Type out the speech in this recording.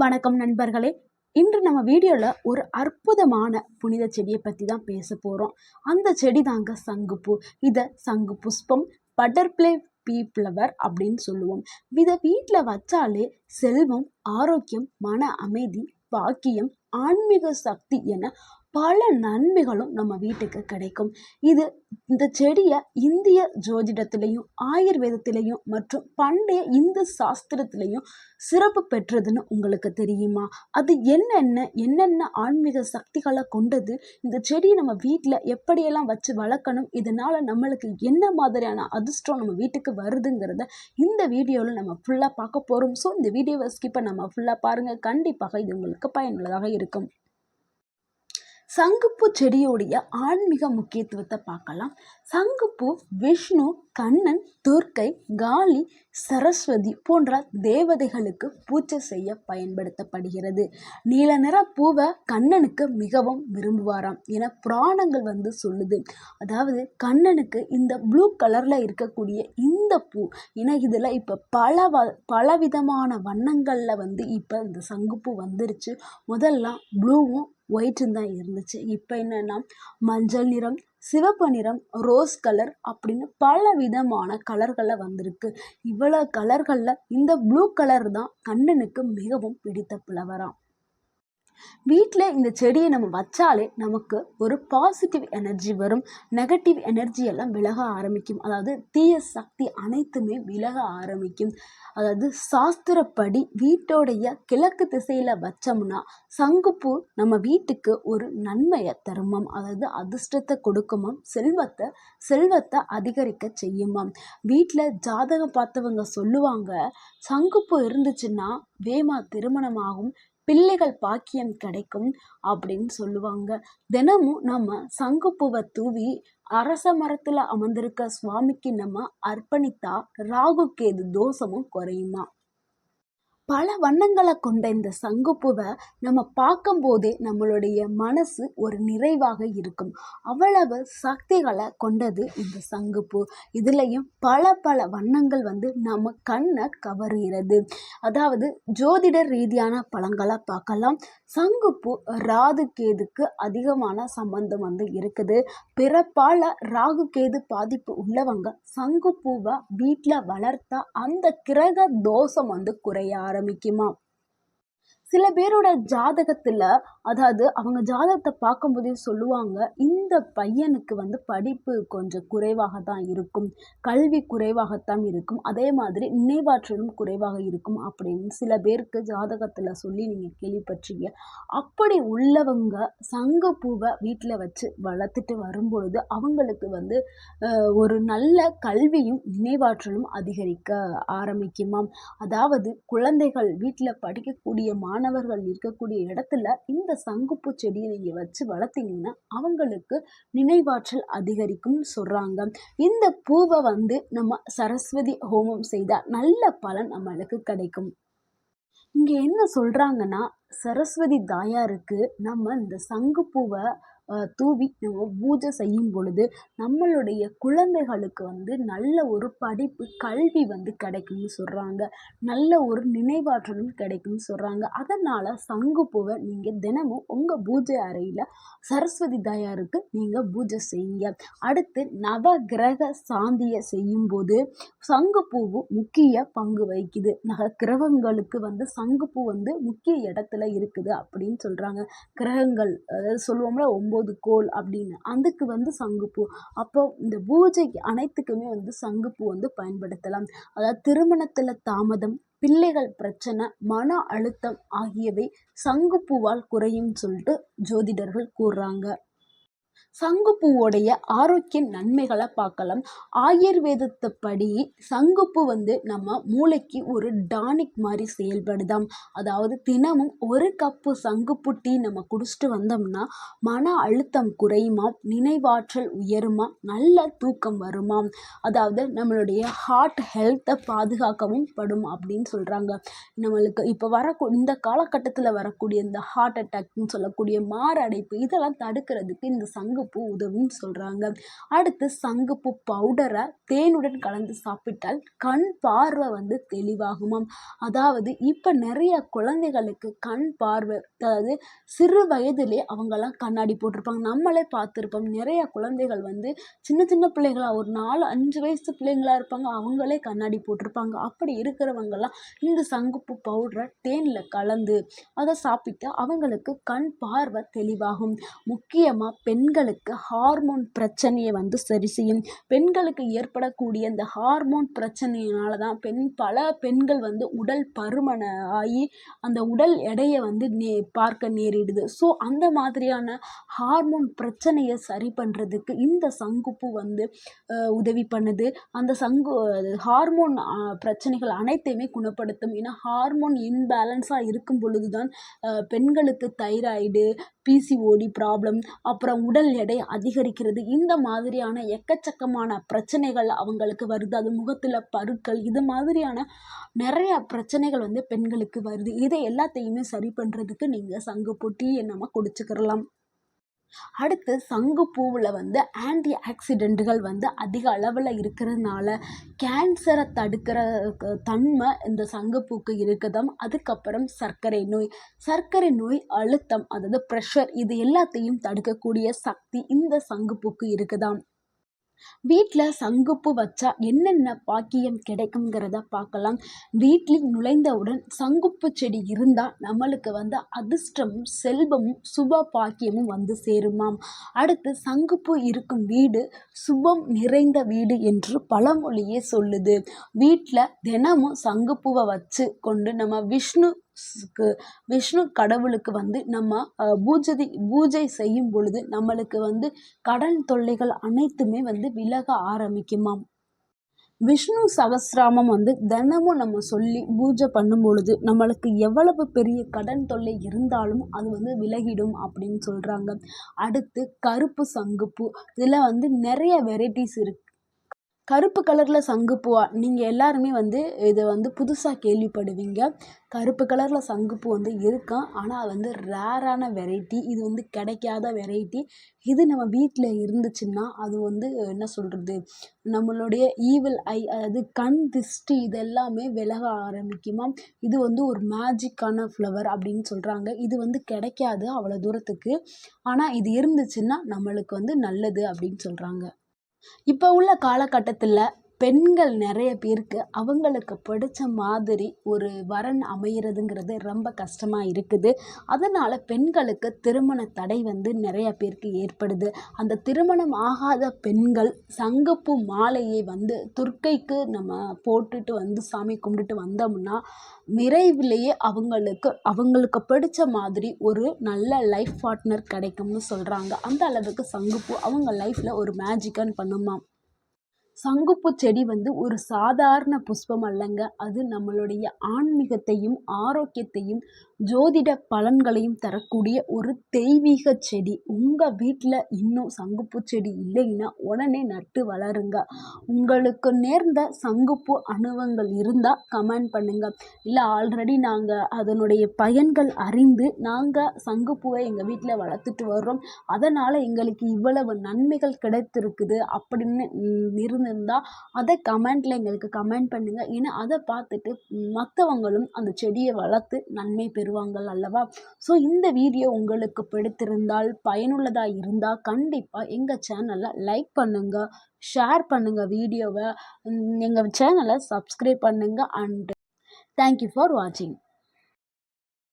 வணக்கம் நண்பர்களே. இன்று நம்ம வீடியோவில் ஒரு அற்புதமான புனித செடியை பற்றி தான் பேச போகிறோம் அந்த செடி தாங்க சங்குப்பூ. இதை சங்கு புஷ்பம் பட்டர்ஃப்ளை பீ ஃப்ளவர் அப்படின்னு சொல்லுவோம். இதை வீட்டில் வச்சாலே செல்வம் ஆரோக்கியம் மன அமைதி பாக்கியம் ஆன்மீக சக்தி என பல நன்மைகளும் நம்ம வீட்டுக்கு கிடைக்கும். இது இந்த செடியை இந்திய ஜோதிடத்திலையும் ஆயுர்வேதத்திலையும் மற்றும் பண்டைய இந்து சாஸ்திரத்திலையும் சிறப்பு பெற்றதுன்னு உங்களுக்கு தெரியுமா? அது என்னென்ன என்னென்ன ஆன்மீக சக்திகளை கொண்டது? இந்த செடியை நம்ம வீட்டில் எப்படியெல்லாம் வச்சு வளர்க்கணும்? இதனால் நம்மளுக்கு என்ன மாதிரியான அதிர்ஷ்டம் நம்ம வீட்டுக்கு வருதுங்கிறத இந்த வீடியோவில் நம்ம ஃபுல்லாக பார்க்க போகிறோம் ஸோ இந்த வீடியோவை ஸ்கிப்பை நம்ம ஃபுல்லாக பாருங்கள் கண்டிப்பாக இது உங்களுக்கு பயனுள்ளதாக இருக்கும் இருக்கும். சங்குப்பூ செடியுடைய ஆன்மீக முக்கியத்துவத்தை பார்க்கலாம். சங்குப்பூ விஷ்ணு கண்ணன் துர்க்கை காளி சரஸ்வதி போன்ற தேவதைகளுக்கு பூஜை செய்ய பயன்படுத்தப்படுகிறது. நீல நிற பூவை கண்ணனுக்கு மிகவும் விரும்புவாராம் என புராணங்கள் வந்து சொல்லுது. அதாவது கண்ணனுக்கு இந்த ப்ளூ கலரில் இருக்கக்கூடிய இந்த பூ ஏன்னா இதில் இப்போ பல வ பலவிதமான வண்ணங்களில் வந்து இப்போ இந்த சங்குப்பூ வந்துருச்சு. முதல்ல ப்ளூவும் ஒயிட்டும் தான் இருந்துச்சு. இப்போ என்னென்னா மஞ்சள் நிறம் சிவப்பு நிறம் ரோஸ் கலர் அப்படின்னு பல விதமான கலர்களில் வந்திருக்கு. இவ்வளோ கலர்களில் இந்த ப்ளூ கலர் தான் கண்ணனுக்கு மிகவும் பிடித்த புலவராம். வீட்டில் இந்த செடியை நம்ம வச்சாலே நமக்கு ஒரு பாசிட்டிவ் எனர்ஜி வரும். நெகட்டிவ் எனர்ஜி எல்லாம் விலக ஆரம்பிக்கும். அதாவது தீய சக்தி அனைத்துமே விலக ஆரம்பிக்கும். அதாவது சாஸ்திரப்படி வீட்டோடைய கிழக்கு திசையில் வச்சோம்னா சங்குப்பூ நம்ம வீட்டுக்கு ஒரு நன்மையை தருமாம் அதாவது அதிர்ஷ்டத்தை கொடுக்குமாம் செல்வத்தை செல்வத்தை அதிகரிக்க செய்யுமாம் வீட்டில் ஜாதகம் பார்த்தவங்க சொல்லுவாங்க சங்குப்பூ இருந்துச்சுன்னா வேமா திருமணமாகும் பிள்ளைகள் பாக்கியம் கிடைக்கும் அப்படின்னு சொல்லுவாங்க. தினமும் நம்ம சங்குப்பூவை தூவி அரச மரத்தில் அமர்ந்திருக்க சுவாமிக்கு நம்ம அர்ப்பணித்தா ராகு கேது தோஷமும் குறையுமா? பல வண்ணங்களை கொண்ட இந்த சங்குப்பூவை நம்ம பார்க்கும்போதே நம்மளுடைய மனசு ஒரு நிறைவாக இருக்கும். அவ்வளவு சக்திகளை கொண்டது இந்த சங்குப்பூ. இதுலேயும் பல பல வண்ணங்கள் வந்து நம்ம கண்ணை கவருகிறது. அதாவது ஜோதிட ரீதியான பழங்களை பார்க்கலாம். சங்குப்பூ ராகு கேதுக்கு அதிகமான சம்பந்தம் வந்து இருக்குது. பிறப்பால் ராகு கேது பாதிப்பு உள்ளவங்க சங்குப்பூவை வீட்டில் வளர்த்தா அந்த கிரக தோஷம் வந்து குறைய ஆரம்பிக்குமா? சில பேரோட ஜாதகத்தில் அதாவது அவங்க ஜாதகத்தை பார்க்கும்போதே சொல்லுவாங்க இந்த பையனுக்கு வந்து படிப்பு கொஞ்சம் குறைவாக தான் இருக்கும் கல்வி குறைவாகத்தான் இருக்கும் அதே மாதிரி நினைவாற்றலும் குறைவாக இருக்கும் அப்படின்னு சில பேருக்கு ஜாதகத்தில் சொல்லி நீங்கள் கேள்விப்பட்டீங்க அப்படி உள்ளவங்க சங்கப்பூவை வீட்டில் வச்சு வளர்த்துட்டு வரும்பொழுது அவங்களுக்கு வந்து ஒரு நல்ல கல்வியும் நினைவாற்றலும் அதிகரிக்க ஆரம்பிக்குமாம். அதாவது குழந்தைகள் வீட்டில் படிக்கக்கூடிய மாணவர்கள் மாணவர்கள் இருக்கக்கூடிய இடத்துல இந்த சங்குப்பூ செடியை நீங்கள் வச்சு வளர்த்தீங்கன்னா அவங்களுக்கு நினைவாற்றல் அதிகரிக்கும்னு சொல்கிறாங்க இந்த பூவை வந்து நம்ம சரஸ்வதி ஹோமம் செய்தால் நல்ல பலன் நம்மளுக்கு கிடைக்கும். இங்கே என்ன சொல்கிறாங்கன்னா சரஸ்வதி தாயாருக்கு நம்ம இந்த சங்குப்பூவை தூவி நம்ம பூஜை செய்யும் பொழுது நம்மளுடைய குழந்தைகளுக்கு வந்து நல்ல ஒரு படிப்பு கல்வி வந்து கிடைக்கும்னு சொல்கிறாங்க நல்ல ஒரு நினைவாற்றலும் கிடைக்கும்னு சொல்கிறாங்க அதனால் சங்குப்பூவை நீங்கள் தினமும் உங்கள் பூஜை அறையில் சரஸ்வதி தாயாருக்கு நீங்கள் பூஜை செய்யுங்க. அடுத்து நவ கிரக சாந்தியை செய்யும்போது சங்குப்பூவும் முக்கிய பங்கு வகிக்குது. நக கிரகங்களுக்கு வந்து சங்குப்பூ வந்து முக்கிய இடத்துல இருக்குது அப்படின்னு சொல்கிறாங்க கிரகங்கள் அதாவது சொல்லுவோம்ல ஒம்பது ஒம்பது கோல் அப்படின்னு. அதுக்கு வந்து சங்குப்பூ. அப்போ இந்த பூஜைக்கு அனைத்துக்குமே வந்து சங்குப்பூ வந்து பயன்படுத்தலாம். அதாவது திருமணத்தில் தாமதம் பிள்ளைகள் பிரச்சனை மன அழுத்தம் ஆகியவை சங்குப்பூவால் குறையும் சொல்லிட்டு ஜோதிடர்கள் கூறுறாங்க. சங்குப்பூவோடைய ஆரோக்கிய நன்மைகளை பார்க்கலாம். ஆயுர்வேதத்தை படி சங்குப்பூ வந்து நம்ம மூளைக்கு ஒரு டானிக் மாதிரி செயல்படுதாம். அதாவது தினமும் ஒரு கப்பு சங்குப்பூ டீ நம்ம குடிச்சிட்டு வந்தோம்னா மன அழுத்தம் குறையுமாம் நினைவாற்றல் உயருமா? நல்ல தூக்கம் வருமாம். அதாவது நம்மளுடைய ஹார்ட் ஹெல்த்தை பாதுகாக்கவும் படும் அப்படின்னு சொல்கிறாங்க நம்மளுக்கு இப்போ வர இந்த காலகட்டத்தில் வரக்கூடிய இந்த ஹார்ட் அட்டாக்னு சொல்லக்கூடிய மாரடைப்பு இதெல்லாம் தடுக்கிறதுக்கு இந்த சங்கு சங்குப்பூ உதவும் சொல்கிறாங்க அடுத்து சங்குப்பூ பவுடரை தேனுடன் கலந்து சாப்பிட்டால் கண் பார்வை வந்து தெளிவாகுமாம். அதாவது இப்போ நிறைய குழந்தைகளுக்கு கண் பார்வை அதாவது சிறு வயதிலே அவங்கெல்லாம் கண்ணாடி போட்டிருப்பாங்க. நம்மளே பார்த்துருப்போம். நிறைய குழந்தைகள் வந்து சின்ன சின்ன பிள்ளைகளாக ஒரு நாலு அஞ்சு வயசு பிள்ளைங்களா இருப்பாங்க. அவங்களே கண்ணாடி போட்டிருப்பாங்க. அப்படி இருக்கிறவங்கெல்லாம் இந்த சங்குப்பூ பவுடரை தேனில் கலந்து அதை சாப்பிட்டு அவங்களுக்கு கண் பார்வை தெளிவாகும். முக்கியமாக பெண்கள் பெண்களுக்கு ஹார்மோன் பிரச்சனையை வந்து சரி செய்யும். பெண்களுக்கு ஏற்படக்கூடிய இந்த ஹார்மோன் பிரச்சனையினால தான் பெண் பல பெண்கள் வந்து உடல் பருமன ஆகி அந்த உடல் எடையை வந்து நே பார்க்க நேரிடுது. ஸோ அந்த மாதிரியான ஹார்மோன் பிரச்சனையை சரி பண்ணுறதுக்கு இந்த சங்குப்பு வந்து உதவி பண்ணுது. அந்த சங்கு ஹார்மோன் பிரச்சனைகள் அனைத்தையுமே குணப்படுத்தும். ஏன்னா ஹார்மோன் இன்பேலன்ஸாக இருக்கும் பொழுது தான் பெண்களுக்கு தைராய்டு பிசிஓடி ப்ராப்ளம் அப்புறம் உடல் எடை அதிகரிக்கிறது இந்த மாதிரியான எக்கச்சக்கமான பிரச்சனைகள் அவங்களுக்கு வருது. அது முகத்தில் பருக்கள் இது மாதிரியான நிறைய பிரச்சனைகள் வந்து பெண்களுக்கு வருது. இதை எல்லாத்தையுமே சரி பண்ணுறதுக்கு நீங்கள் சங்கு பொட்டி நம்ம குடிச்சுக்கிறலாம் அடுத்து சங்குப்பூவில் வந்து ஆன்டி ஆக்சிடெண்ட்டுகள் வந்து அதிக அளவில் இருக்கிறதுனால கேன்சரை தடுக்கிற தன்மை இந்த சங்குப்பூக்கு இருக்குதாம். அதுக்கப்புறம் சர்க்கரை நோய். சர்க்கரை நோய் அழுத்தம் அதாவது ப்ரெஷர் இது எல்லாத்தையும் தடுக்கக்கூடிய சக்தி இந்த சங்குப்பூக்கு இருக்குதாம். வீட்டில் சங்குப்பூ வச்சா என்னென்ன பாக்கியம் கிடைக்குங்கிறத பார்க்கலாம். வீட்டில் நுழைந்தவுடன் சங்குப்பூ செடி இருந்தால் நம்மளுக்கு வந்து அதிர்ஷ்டமும் செல்வமும் சுப பாக்கியமும் வந்து சேருமாம். அடுத்து சங்குப்பூ இருக்கும் வீடு சுபம் நிறைந்த வீடு என்று பழமொழியே சொல்லுது. வீட்டில் தினமும் சங்குப்பூவை வச்சு கொண்டு நம்ம விஷ்ணு விஷ்ணு கடவுளுக்கு வந்து நம்ம பூஜை பூஜை செய்யும் பொழுது நம்மளுக்கு வந்து கடன் தொல்லைகள் அனைத்துமே வந்து விலக ஆரம்பிக்குமாம். விஷ்ணு சகசிராமம் வந்து தினமும் நம்ம சொல்லி பூஜை பண்ணும் பொழுது நம்மளுக்கு எவ்வளவு பெரிய கடன் தொல்லை இருந்தாலும் அது வந்து விலகிடும் அப்படின்னு சொல்கிறாங்க அடுத்து கருப்பு சங்குப்பூ. இதில் வந்து நிறைய வெரைட்டிஸ் இருக்குது கருப்பு கலரில் சங்குப்பூவா நீங்கள் எல்லாருமே வந்து இதை வந்து புதுசாக கேள்விப்படுவீங்க. கருப்பு கலரில் சங்குப்பூ வந்து இருக்கும். ஆனால் அது வந்து ரேரான வெரைட்டி இது வந்து கிடைக்காத வெரைட்டி இது நம்ம வீட்டில் இருந்துச்சுன்னா அது வந்து என்ன சொல்கிறது நம்மளுடைய ஈவில் ஐ அதாவது கண் திஷ்டி இது எல்லாமே விலக ஆரம்பிக்குமா? இது வந்து ஒரு மேஜிக்கான ஃப்ளவர் அப்படின்னு சொல்கிறாங்க இது வந்து கிடைக்காது அவ்வளோ தூரத்துக்கு. ஆனால் இது இருந்துச்சுன்னா நம்மளுக்கு வந்து நல்லது அப்படின்னு சொல்கிறாங்க இப்போ உள்ள காலகட்டத்தில் பெண்கள் நிறைய பேருக்கு அவங்களுக்கு பிடிச்ச மாதிரி ஒரு வரன் அமைகிறதுங்கிறது ரொம்ப கஷ்டமாக இருக்குது. அதனால் பெண்களுக்கு திருமண தடை வந்து நிறைய பேருக்கு ஏற்படுது. அந்த திருமணம் ஆகாத பெண்கள் சங்கப்பு மாலையை வந்து துர்க்கைக்கு நம்ம போட்டுட்டு வந்து சாமி கும்பிட்டுட்டு வந்தோம்னா விரைவிலேயே அவங்களுக்கு அவங்களுக்கு பிடிச்ச மாதிரி ஒரு நல்ல லைஃப் பார்ட்னர் கிடைக்கும்னு சொல்கிறாங்க அந்த அளவுக்கு சங்குப்பூ அவங்க லைஃப்பில் ஒரு மேஜிக்கன் பண்ணுமா சங்குப்பூ செடி வந்து ஒரு சாதாரண புஷ்பம் அல்லங்க. அது நம்மளுடைய ஆன்மீகத்தையும் ஆரோக்கியத்தையும் ஜோதிட பலன்களையும் தரக்கூடிய ஒரு தெய்வீக செடி. உங்கள் வீட்டில் இன்னும் சங்குப்பூ செடி இல்லைன்னா உடனே நட்டு வளருங்க. உங்களுக்கு நேர்ந்த சங்குப்பூ அனுபவங்கள் இருந்தால் கமெண்ட் பண்ணுங்கள் இல்லை ஆல்ரெடி நாங்கள் அதனுடைய பயன்கள் அறிந்து நாங்கள் சங்குப்பூவை எங்கள் வீட்டில் வளர்த்துட்டு வர்றோம். அதனால் எங்களுக்கு இவ்வளவு நன்மைகள் கிடைத்திருக்குது அப்படின்னு இருந்திருந்தால் அதை கமெண்ட்டில் எங்களுக்கு கமெண்ட் பண்ணுங்கள் ஏன்னா அதை பார்த்துட்டு மற்றவங்களும் அந்த செடியை வளர்த்து நன்மை தருவாங்கள் அல்லவா? ஸோ இந்த வீடியோ உங்களுக்கு பிடித்திருந்தால் பயனுள்ளதாக இருந்தால் கண்டிப்பாக எங்கள் சேனலை லைக் பண்ணுங்கள் ஷேர் பண்ணுங்கள் வீடியோவை. எங்கள் சேனலை சப்ஸ்கிரைப் பண்ணுங்கள் அண்டு தேங்க்யூ ஃபார் வாட்சிங்